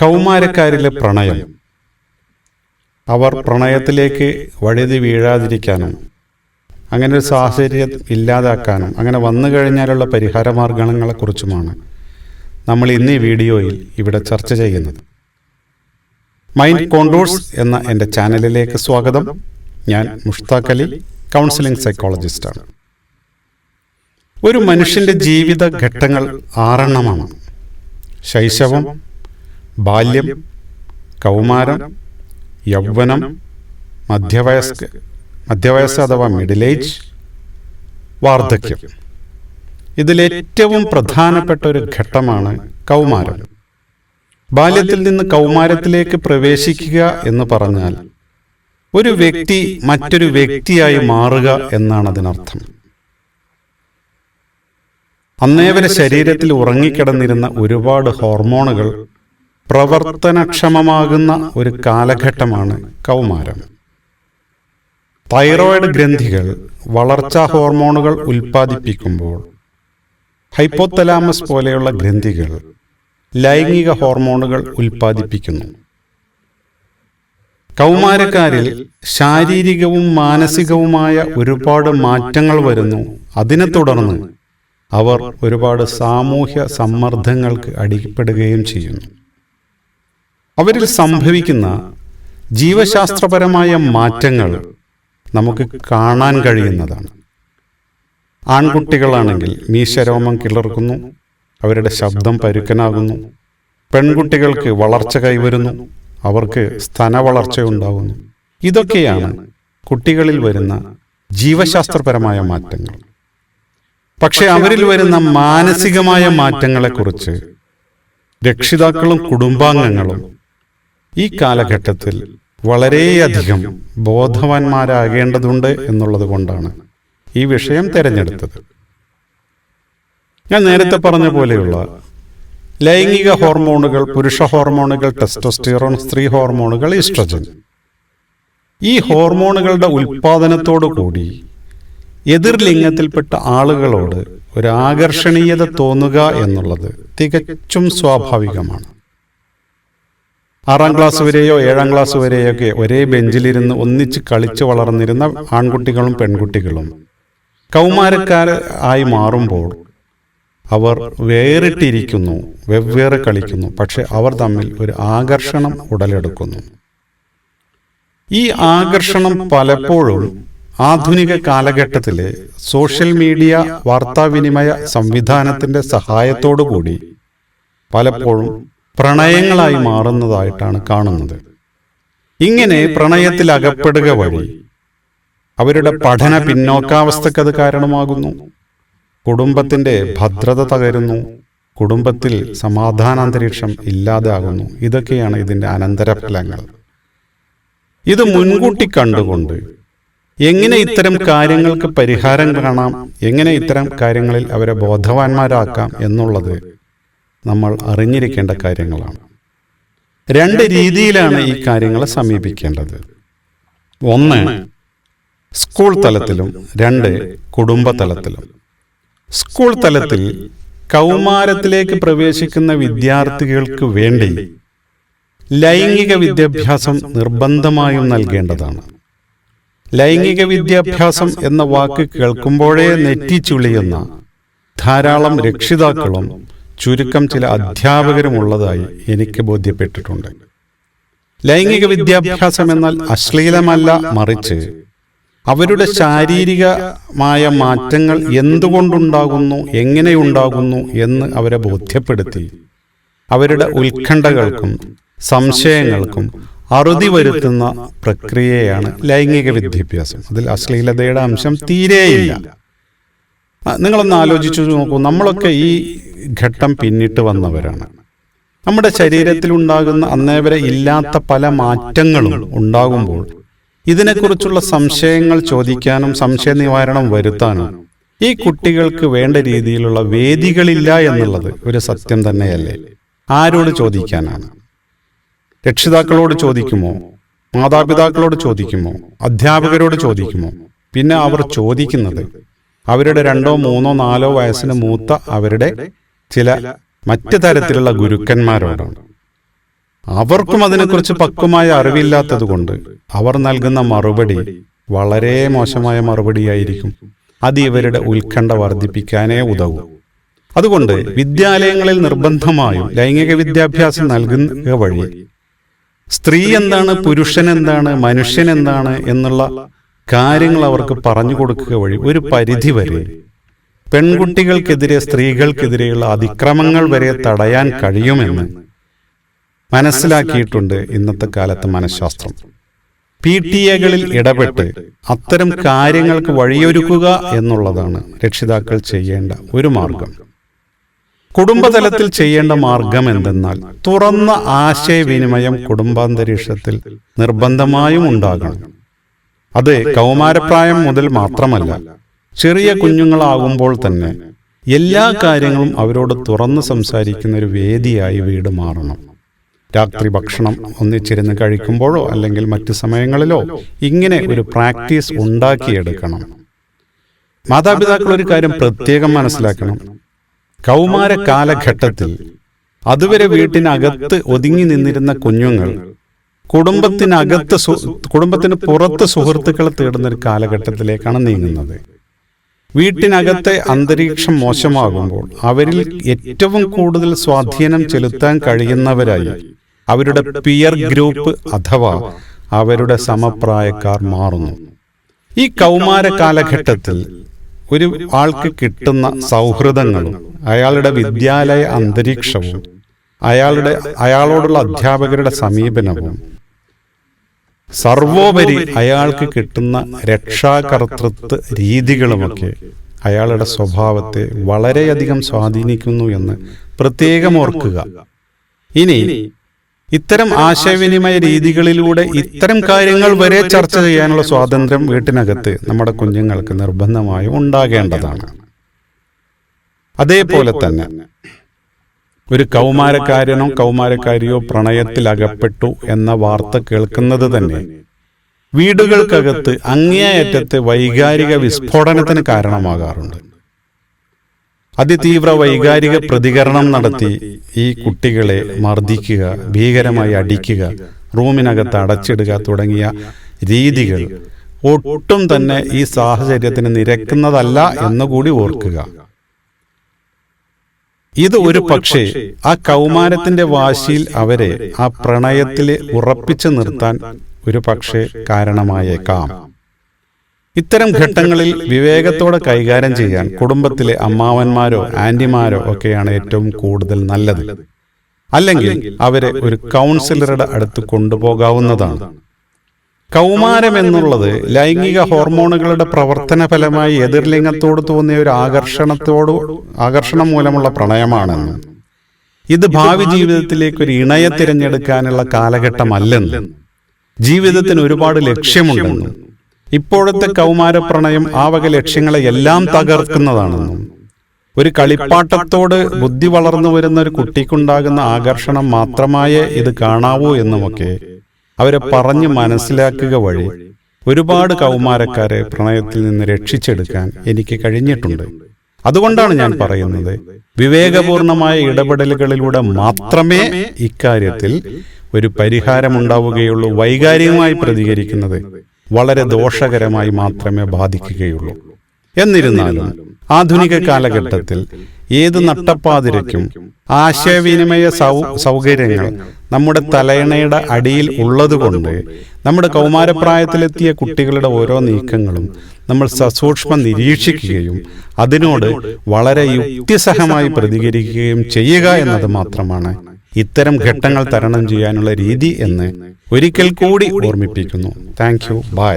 കൗമാരക്കാരിലെ പ്രണയം. അവർ പ്രണയത്തിലേക്ക് വഴുതി വീഴാതിരിക്കാനും അങ്ങനെ ഒരു സാഹചര്യം ഇല്ലാതാക്കാനും അങ്ങനെ വന്നു കഴിഞ്ഞാലുള്ള പരിഹാര മാർഗങ്ങളെക്കുറിച്ചുമാണ് നമ്മൾ ഇന്ന് ഈ വീഡിയോയിൽ ഇവിടെ ചർച്ച ചെയ്യുന്നത്. മൈൻഡ് കോണ്ടോഴ്സ് എന്ന എന്റെ ചാനലിലേക്ക് സ്വാഗതം. ഞാൻ മുഷ്താഖ് അലി കൗൺസിലിംഗ് സൈക്കോളജിസ്റ്റാണ് ഒരു മനുഷ്യന്റെ ജീവിത ഘട്ടങ്ങൾ ആറെണ്ണമാണ്. ശൈശവം ബാല്യം കൗമാരം യൗവനം മധ്യവയസ്ക മധ്യവയസ്സ് അഥവാ മിഡിൽ ഏജ് വാർദ്ധക്യം. ഇതിലേറ്റവും പ്രധാനപ്പെട്ട ഒരു ഘട്ടമാണ് കൗമാരം. ബാല്യത്തിൽ നിന്ന് കൗമാരത്തിലേക്ക് പ്രവേശിക്കുക എന്ന് പറഞ്ഞാൽ ഒരു വ്യക്തി മറ്റൊരു വ്യക്തിയായി മാറുക എന്നാണ് അതിനർത്ഥം. അന്നേവരെ ശരീരത്തിൽ ഉറങ്ങിക്കിടന്നിരുന്ന ഒരുപാട് ഹോർമോണുകൾ പ്രവർത്തനക്ഷമമാകുന്ന ഒരു കാലഘട്ടമാണ് കൗമാരം. തൈറോയിഡ് ഗ്രന്ഥികൾ വളർച്ചാ ഹോർമോണുകൾ ഉൽപ്പാദിപ്പിക്കുമ്പോൾ ഹൈപ്പോത്തലാമസ് പോലെയുള്ള ഗ്രന്ഥികൾ ലൈംഗിക ഹോർമോണുകൾ ഉൽപ്പാദിപ്പിക്കുന്നു. കൗമാരക്കാരിൽ ശാരീരികവും മാനസികവുമായ ഒരുപാട് മാറ്റങ്ങൾ വരുന്നു. അതിനെ തുടർന്ന് അവർ ഒരുപാട് സാമൂഹ്യ സമ്മർദ്ദങ്ങൾക്ക് അടിപ്പെടുകയും ചെയ്യുന്നു. അവരിൽ സംഭവിക്കുന്ന ജീവശാസ്ത്രപരമായ മാറ്റങ്ങൾ നമുക്ക് കാണാൻ കഴിയുന്നതാണ്. ആൺകുട്ടികളാണെങ്കിൽ മീശരോമം കിളർക്കുന്നു അവരുടെ ശബ്ദം പരുക്കനാകുന്നു പെൺകുട്ടികൾക്ക് വളർച്ച കൈവരുന്നു അവർക്ക് സ്ഥനവളർച്ചയുണ്ടാകുന്നു ഇതൊക്കെയാണ് കുട്ടികളിൽ വരുന്ന ജീവശാസ്ത്രപരമായ മാറ്റങ്ങൾ. പക്ഷേ അവരിൽ വരുന്ന മാനസികമായ മാറ്റങ്ങളെക്കുറിച്ച് രക്ഷിതാക്കളും കുടുംബാംഗങ്ങളും ഈ കാലഘട്ടത്തിൽ വളരെയധികം ബോധവാന്മാരാകേണ്ടതുണ്ട് എന്നുള്ളത് കൊണ്ടാണ് ഈ വിഷയം തിരഞ്ഞെടുത്തത്. ഞാൻ നേരത്തെ പറഞ്ഞ പോലെയുള്ള ലൈംഗിക ഹോർമോണുകൾ പുരുഷ ഹോർമോണുകൾ ടെസ്റ്റോസ്റ്റിറോൺ സ്ത്രീ ഹോർമോണുകൾ ഈസ്ട്രജൻ. ഈ ഹോർമോണുകളുടെ ഉൽപാദനത്തോടു കൂടി എതിർ ലിംഗത്തിൽപ്പെട്ട ആളുകളോട് ഒരു ആകർഷണീയത തോന്നുക എന്നുള്ളത് തികച്ചും സ്വാഭാവികമാണ്. ആറാം ക്ലാസ് വരെയോ ഏഴാം ക്ലാസ് വരെയോ ഒക്കെ ഒരേ ബെഞ്ചിലിരുന്ന് ഒന്നിച്ച് കളിച്ച് വളർന്നിരുന്ന ആൺകുട്ടികളും പെൺകുട്ടികളും. കൗമാരക്കാർ ആയി മാറുമ്പോൾ അവർ വേറിട്ടിരിക്കുന്നു വെവ്വേറെ കളിക്കുന്നു പക്ഷെ അവർ തമ്മിൽ ഒരു ആകർഷണം ഉടലെടുക്കുന്നു. ഈ ആകർഷണം പലപ്പോഴും ആധുനിക കാലഘട്ടത്തിലെ സോഷ്യൽ മീഡിയ വാർത്താവിനിമയ സംവിധാനത്തിന്റെ സഹായത്തോടു കൂടി പലപ്പോഴും പ്രണയങ്ങളായി മാറുന്നതായിട്ടാണ് കാണുന്നത്. ഇങ്ങനെ പ്രണയത്തിൽ അകപ്പെടുക വഴി അവരുടെ പഠന പിന്നോക്കാവസ്ഥയ്ക്ക് അത് കാരണമാകുന്നു. കുടുംബത്തിന്റെ ഭദ്രത തകരുന്നു. കുടുംബത്തിൽ സമാധാനാന്തരീക്ഷം ഇല്ലാതാകുന്നു ഇതൊക്കെയാണ് ഇതിന്റെ അനന്തരഫലങ്ങൾ. ഇത് മുൻകൂട്ടി കണ്ടുകൊണ്ട് എങ്ങനെ ഇത്തരം കാര്യങ്ങൾക്ക് പരിഹാരം കാണാം? എങ്ങനെ ഇത്തരം കാര്യങ്ങളിൽ അവരെ ബോധവാന്മാരാക്കാം എന്നുള്ളത് നമ്മൾ അറിഞ്ഞിരിക്കേണ്ട കാര്യങ്ങളാണ്. രണ്ട് രീതിയിലാണ് ഈ കാര്യങ്ങളെ സമീപിക്കേണ്ടത്. ഒന്ന് സ്കൂൾ തലത്തിലും രണ്ട് കുടുംബ തലത്തിലും. സ്കൂൾ തലത്തിൽ കൗമാരത്തിലേക്ക് പ്രവേശിക്കുന്ന വിദ്യാർത്ഥികൾക്ക് വേണ്ടി ലൈംഗിക വിദ്യാഭ്യാസം നിർബന്ധമായും നൽകേണ്ടതാണ്. ലൈംഗിക വിദ്യാഭ്യാസം എന്ന വാക്ക് കേൾക്കുമ്പോഴേ നെറ്റിച്ചുളിയുന്ന ധാരാളം രക്ഷിതാക്കളും ചുരുക്കം ചില അധ്യാപകരുമുള്ളതായി എനിക്ക് ബോധ്യപ്പെട്ടിട്ടുണ്ട്. ലൈംഗിക വിദ്യാഭ്യാസം എന്നാൽ അശ്ലീലമല്ല മറിച്ച്. അവരുടെ ശാരീരികമായ മാറ്റങ്ങൾ എന്തുകൊണ്ടുണ്ടാകുന്നു എങ്ങനെയുണ്ടാകുന്നു എന്ന് അവരെ ബോധ്യപ്പെടുത്തി. അവരുടെ ഉത്കണ്ഠകൾക്കും സംശയങ്ങൾക്കും അറുതി വരുത്തുന്ന പ്രക്രിയയാണ് ലൈംഗിക വിദ്യാഭ്യാസം. അതിൽ അശ്ലീലതയുടെ അംശം തീരെയില്ല. നിങ്ങളൊന്ന് ആലോചിച്ചു നോക്കൂ. നമ്മളൊക്കെ ഈ ഘട്ടം പിന്നിട്ട് വന്നവരാണ്. നമ്മുടെ ശരീരത്തിലുണ്ടാകുന്ന അന്നേ വരെ ഇല്ലാത്ത പല മാറ്റങ്ങളും ഉണ്ടാകുമ്പോൾ ഇതിനെക്കുറിച്ചുള്ള സംശയങ്ങൾ ചോദിക്കാനും സംശയ നിവാരണം വരുത്താനും ഈ കുട്ടികൾക്ക് വേണ്ട രീതിയിലുള്ള വേദികളില്ല എന്നുള്ളത് ഒരു സത്യം തന്നെയല്ലേ? ആരോട് ചോദിക്കാനാണ്? രക്ഷിതാക്കളോട് ചോദിക്കുമോ? മാതാപിതാക്കളോട് ചോദിക്കുമോ? അധ്യാപകരോട് ചോദിക്കുമോ? പിന്നെ അവർ ചോദിക്കുന്നത് അവരുടെ രണ്ടോ മൂന്നോ നാലോ വയസ്സിന് മൂത്ത അവരുടെ ചില മറ്റു തരത്തിലുള്ള ഗുരുക്കന്മാരോടാണ് അവർക്കും അതിനെക്കുറിച്ച് പക്വമായ അറിവില്ലാത്തതുകൊണ്ട് അവർ നൽകുന്ന മറുപടി വളരെ മോശമായ മറുപടിയായിരിക്കും. അത് ഇവരുടെ ഉത്കണ്ഠ വർദ്ധിപ്പിക്കാനേ ഉതകും. അതുകൊണ്ട് വിദ്യാലയങ്ങളിൽ നിർബന്ധമായും ലൈംഗിക വിദ്യാഭ്യാസം നൽകുന്ന വഴി സ്ത്രീ എന്താണ് പുരുഷൻ എന്താണ് മനുഷ്യൻ എന്താണ് എന്നുള്ള കാര്യങ്ങൾ അവർക്ക് പറഞ്ഞു കൊടുക്കുക വഴി ഒരു പരിധി വരെ പെൺകുട്ടികൾക്കെതിരെ സ്ത്രീകൾക്കെതിരെയുള്ള അതിക്രമങ്ങൾ വരെ തടയാൻ കഴിയുമെന്ന് മനസ്സിലാക്കിയിട്ടുണ്ട് ഇന്നത്തെ കാലത്ത് മനഃശാസ്ത്രം. പി ടി എകളിൽ ഇടപെട്ട് അത്തരം കാര്യങ്ങൾക്ക് വഴിയൊരുക്കുക എന്നുള്ളതാണ് രക്ഷിതാക്കൾ ചെയ്യേണ്ട ഒരു മാർഗം. കുടുംബതലത്തിൽ ചെയ്യേണ്ട മാർഗം എന്തെന്നാൽ തുറന്ന ആശയവിനിമയം കുടുംബാന്തരീക്ഷത്തിൽ നിർബന്ധമായും ഉണ്ടാകണം. അത് കൗമാരപ്രായം മുതൽ മാത്രമല്ല ചെറിയ കുഞ്ഞുങ്ങളാകുമ്പോൾ തന്നെ എല്ലാ കാര്യങ്ങളും അവരോട് തുറന്ന് സംസാരിക്കുന്ന ഒരു വേദിയായി വീട് മാറണം. രാത്രി ഭക്ഷണം ഒന്നിച്ചിരുന്ന് കഴിക്കുമ്പോഴോ അല്ലെങ്കിൽ മറ്റു സമയങ്ങളിലോ ഇങ്ങനെ ഒരു പ്രാക്ടീസ് ഉണ്ടാക്കിയെടുക്കണം. മാതാപിതാക്കൾ ഒരു കാര്യം പ്രത്യേകം മനസ്സിലാക്കണം. കൗമാര കാലഘട്ടത്തിൽ അതുവരെ വീട്ടിനകത്ത് ഒതുങ്ങി നിന്നിരുന്ന കുഞ്ഞുങ്ങൾ കുടുംബത്തിനകത്ത് കുടുംബത്തിന് പുറത്ത് സുഹൃത്തുക്കളെ തേടുന്ന ഒരു കാലഘട്ടത്തിലേക്കാണ് നീങ്ങുന്നത്. വീട്ടിനകത്തെ അന്തരീക്ഷം മോശമാകുമ്പോൾ അവരിൽ ഏറ്റവും കൂടുതൽ സ്വാധീനം ചെലുത്താൻ കഴിയുന്നവരായി അവരുടെ പിയർ ഗ്രൂപ്പ് അഥവാ അവരുടെ സമപ്രായക്കാർ മാറുന്നു. ഈ കൗമാര കാലഘട്ടത്തിൽ ഒരു ആൾക്ക് കിട്ടുന്ന സൗഹൃദങ്ങളും അയാളുടെ വിദ്യാലയ അന്തരീക്ഷവും അയാളുടെ അയാളോടുള്ള അധ്യാപകരുടെ സമീപനവും സർവോപരി അയാൾക്ക് കിട്ടുന്ന രക്ഷാകർത്തൃത്വ രീതികളുമൊക്കെ അയാളുടെ സ്വഭാവത്തെ വളരെയധികം സ്വാധീനിക്കുന്നു എന്ന് പ്രത്യേകം ഓർക്കുക. ഇനി ഇത്തരം ആശയവിനിമയ രീതികളിലൂടെ ഇത്തരം കാര്യങ്ങൾ വരെ ചർച്ച ചെയ്യാനുള്ള സ്വാതന്ത്ര്യം വീട്ടിനകത്ത് നമ്മുടെ കുഞ്ഞുങ്ങൾക്ക് നിർബന്ധമായും ഉണ്ടാകേണ്ടതാണ്. അതേപോലെ തന്നെ. ഒരു കൗമാരക്കാരനോ കൗമാരക്കാരിയോ പ്രണയത്തിൽ അകപ്പെട്ടു എന്ന വാർത്ത കേൾക്കുന്നത് തന്നെ. വീടുകൾക്കകത്ത് അങ്ങേയറ്റത്തെ വൈകാരിക വിസ്ഫോടനത്തിന് കാരണമാകാറുണ്ട്. അതിതീവ്ര വൈകാരിക പ്രതികരണം നടത്തി ഈ കുട്ടികളെ മർദ്ദിക്കുക ഭീകരമായി അടിക്കുക റൂമിനകത്ത് അടച്ചിടുക തുടങ്ങിയ രീതികൾ ഒട്ടും തന്നെ ഈ സാഹചര്യത്തിന് നിരക്കുന്നതല്ല എന്നുകൂടി ഓർക്കുക. ഇത് ഒരു പക്ഷേ ആ കൗമാരത്തിന്റെ വാശിയിൽ അവരെ ആ പ്രണയത്തിൽ ഉറപ്പിച്ചു നിർത്താൻ ഒരു പക്ഷേ കാരണമായേക്കാം. ഇത്തരം ഘട്ടങ്ങളിൽ വിവേകത്തോടെ കൈകാര്യം ചെയ്യാൻ കുടുംബത്തിലെ അമ്മാവന്മാരോ ആന്റിമാരോ ഒക്കെയാണ് ഏറ്റവും കൂടുതൽ നല്ലത്. അല്ലെങ്കിൽ അവരെ ഒരു കൗൺസിലറുടെ അടുത്ത് കൊണ്ടുപോകാവുന്നതാണ്. കൗമാരം എന്നുള്ളത് ലൈംഗിക ഹോർമോണുകളുടെ പ്രവർത്തന ഫലമായി എതിർലിംഗത്തോട് തോന്നിയ ഒരു ആകർഷണത്തോട് ആകർഷണം മൂലമുള്ള പ്രണയമാണെന്നും ഇത് ഭാവി ജീവിതത്തിലേക്ക് ഒരു ഇണയെ തിരഞ്ഞെടുക്കാനുള്ള കാലഘട്ടമല്ലെന്നും. ജീവിതത്തിന് ഒരുപാട് ലക്ഷ്യമുണ്ടെന്നും ഇപ്പോഴത്തെ കൗമാര പ്രണയം ആ വക ലക്ഷ്യങ്ങളെ എല്ലാം തകർക്കുന്നതാണെന്നും. ഒരു കളിപ്പാട്ടത്തോട് ബുദ്ധി വളർന്നു വരുന്ന ഒരു കുട്ടിക്കുണ്ടാകുന്ന ആകർഷണം മാത്രമായേ ഇത് കാണാവൂ എന്നുമൊക്കെ അവരെ പറഞ്ഞ് മനസ്സിലാക്കുക വഴി ഒരുപാട് കൗമാരക്കാരെ പ്രണയത്തിൽ നിന്ന് രക്ഷിച്ചെടുക്കാൻ എനിക്ക് കഴിഞ്ഞിട്ടുണ്ട്. അതുകൊണ്ടാണ് ഞാൻ പറയുന്നത് വിവേകപൂർണമായ ഇടപെടലുകളിലൂടെ മാത്രമേ ഇക്കാര്യത്തിൽ ഒരു പരിഹാരമുണ്ടാവുകയുള്ളൂ. വൈകാരികമായി പ്രതികരിക്കുന്നത് വളരെ ദോഷകരമായി മാത്രമേ ബാധിക്കുകയുള്ളൂ. എന്നിരുന്നാലും ആധുനിക കാലഘട്ടത്തിൽ ഏത് നട്ടപ്പാതിരയ്ക്കും ആശയവിനിമയ സൗ സൗകര്യങ്ങൾ നമ്മുടെ തലയണയുടെ അടിയിൽ ഉള്ളതുകൊണ്ട് നമ്മുടെ കൗമാരപ്രായത്തിലെത്തിയ കുട്ടികളുടെ ഓരോ നീക്കങ്ങളും നമ്മൾ സസൂക്ഷ്മം നിരീക്ഷിക്കുകയും അതിനോട് വളരെ യുക്തിസഹമായി പ്രതികരിക്കുകയും ചെയ്യുക എന്നത് മാത്രമാണ് ഇത്തരം ഘട്ടങ്ങൾ തരണം ചെയ്യാനുള്ള രീതി എന്ന് ഒരിക്കൽ കൂടി ഓർമ്മിപ്പിക്കുന്നു. Thank you by